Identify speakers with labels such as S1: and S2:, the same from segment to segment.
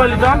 S1: করলি তো হ্যালো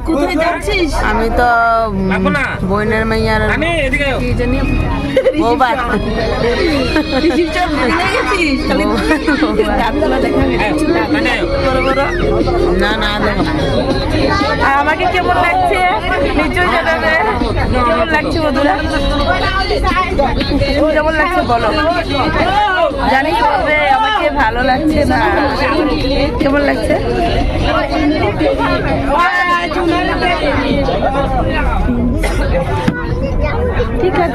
S2: কোথায় যাচ্ছিস?
S3: আমি তো
S1: লাগবো না।
S3: বইনের মাইয়ার
S1: আমি এদিকে আয়।
S3: বৌবাত
S2: রিসিপশন ভুলে গেছিস? খালি দাঁতগুলো দেখা গেছে
S1: মানে আয়।
S2: বড় বড়।
S3: না না দেখো
S2: আর আমাকে কেমন লাগছে? নিশ্চয়ই জানাবে। কেমন লাগছে বন্ধুরা? কেমন লাগছে বলো? জানি বলবে আমাকে ভালো লাগছে না। কেমন লাগছে?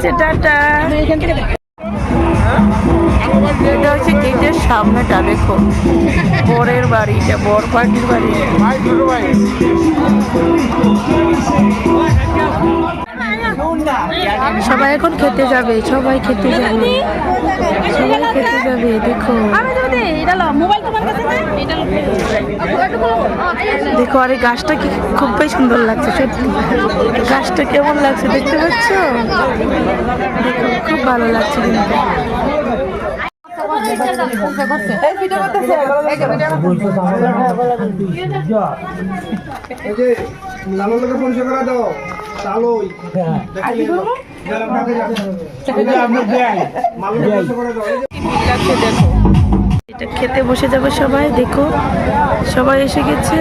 S2: আছে, টাটা। এটা হচ্ছে গেটের সামনেটা, দেখো। বরের বাড়ি এটা বর পার্টির বাড়ি। সবাই এখন খেতে যাবে, সবাই খেতে যাবে। সবাই খেতে যাবে, দেখো। দেখো আর এই গাছটা কি খুবই সুন্দর লাগছে সত্যি গাছটা কেমন লাগছে দেখতে পাচ্ছ দেখো খুব ভালো লাগছে কিন্তু
S4: পরিচয় করে দাও চালোই
S2: দেখো এটা খেতে বসে যাবে সবাই, দেখো সবাই এসে গেছে?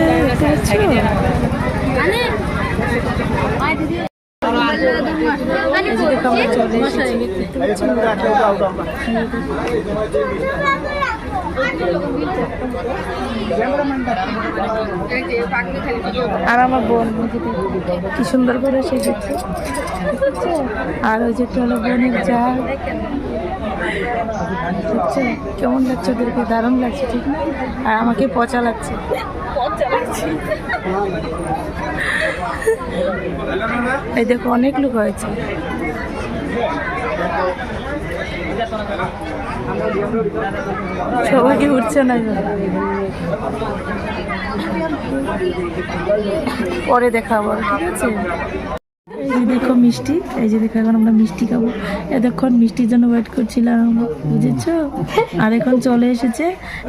S2: আর আমার বোন কি সুন্দর করে সেজেছে? আর ওই যে হলো বোনের যা বুঝছ? কেমন লাগছে ওদেরকে? দারুণ লাগছে, ঠিক না? আর আমাকে পচা লাগছে। এই দেখো, অনেক লোক হয়েছে। সবাইকে উঠছে না পরে দেখা আবার ঠিক আছে? এই দেখো মিষ্টি, এই যে দেখো এখন আমরা মিষ্টি খাব। এতক্ষণ মিষ্টির জন্য ওয়েট করছিলাম, বুঝেছ? আর এখন চলে এসেছে,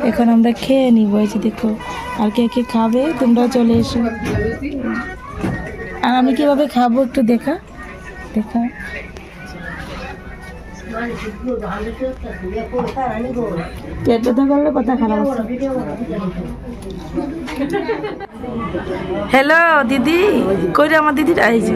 S2: এখন আমরা খেয়ে নিব, এই যে দেখো। আর কে কে খাবে, তোমরাও চলে এসো। আর আমি কীভাবে খাব একটু দেখা? দেখা। হ্যালো দিদি, কই রে আমার দিদিটা? যে।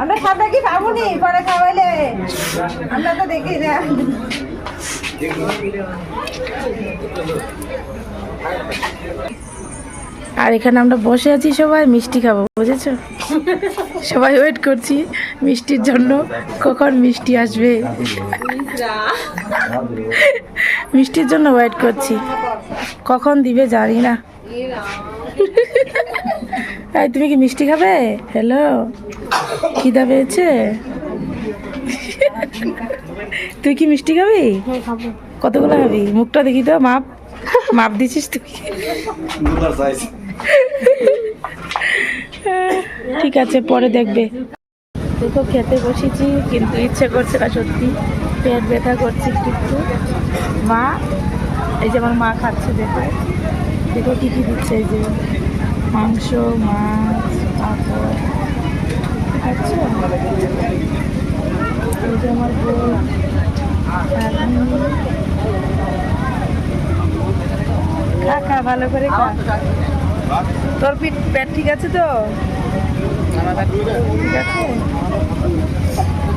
S5: আমরা সাদা কি পাবো নি পরে খাওয়াইলে। আমরা তো দেখি না।
S2: আর এখানে আমরা বসে আছি সবাই মিষ্টি খাব বুঝেছ? সবাই ওয়েট করছি মিষ্টির জন্য কখন মিষ্টি আসবে? মিষ্টির জন্য ওয়েট করছি। কখন দিবে জানি না। তুমি কি মিষ্টি খাবে? হ্যালো খিদা পেয়েছে? তুই কি মিষ্টি খাবি? কতগুলো খাবি? মুখটা দেখি তো মাপ। মাপ দিছিস তুই? ঠিক আছে পরে দেখবে। দেখো খেতে বসেছি কিন্তু ইচ্ছে করছে না সত্যি। পেট ব্যথা করছে একটু একটু। মা এই যে আমার মা খাচ্ছে দেখো। দেখো কী কী দিচ্ছে এই যে মাংস মাছ পাঁপড়। খাচ্ছ? এই যে আমার বোন খা খা ভালো করে খা। তোর পিঠ পেট ঠিক আছে তো? ঠিক আছে?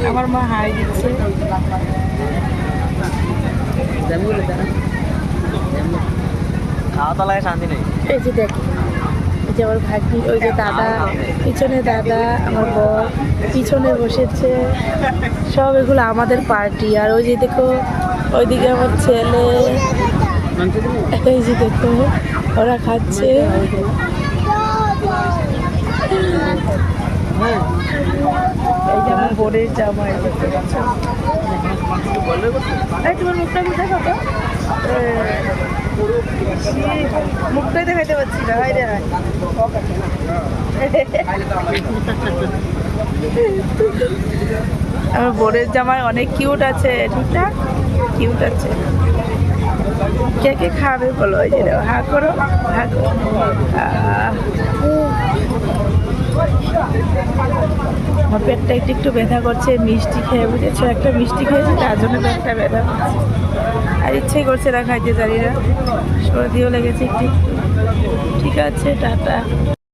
S2: আমার মা হাই দিচ্ছে।
S3: খাওয়া তো লাগে শান্তি নেই।
S2: এই যে দেখ। এই যে আমার ভাগ্নি ওই যে দাদা পিছনে দাদা আমার বর পিছনে বসেছে। সব এগুলো আমাদের পার্টি আর ওই যে দেখো ওইদিকে আমার ছেলে। এই যে দেখো ওরা খাচ্ছে। এই যে আমার বোনের জামা দেখতে পাচ্ছ? তোমার মুখটা কোথায় মুখটাই দেখাইতে পারছি না, হাই রে হাই। আমার বোনের জামায় অনেক কিউট আছে, ঠিকঠাক? কিউট আছে। কে কে খাবে বলো ওই যে হা করো হা করো। আমার পেটটা একটু একটু ব্যথা করছে, মিষ্টি খেয়ে বুঝেছ, একটা মিষ্টি খেয়েছি, তার জন্য পেটটা ব্যথা করছে। আর ইচ্ছেই করছে না খাইতে জানি না সর্দিও লেগেছে একটু। ঠিক আছে টাটা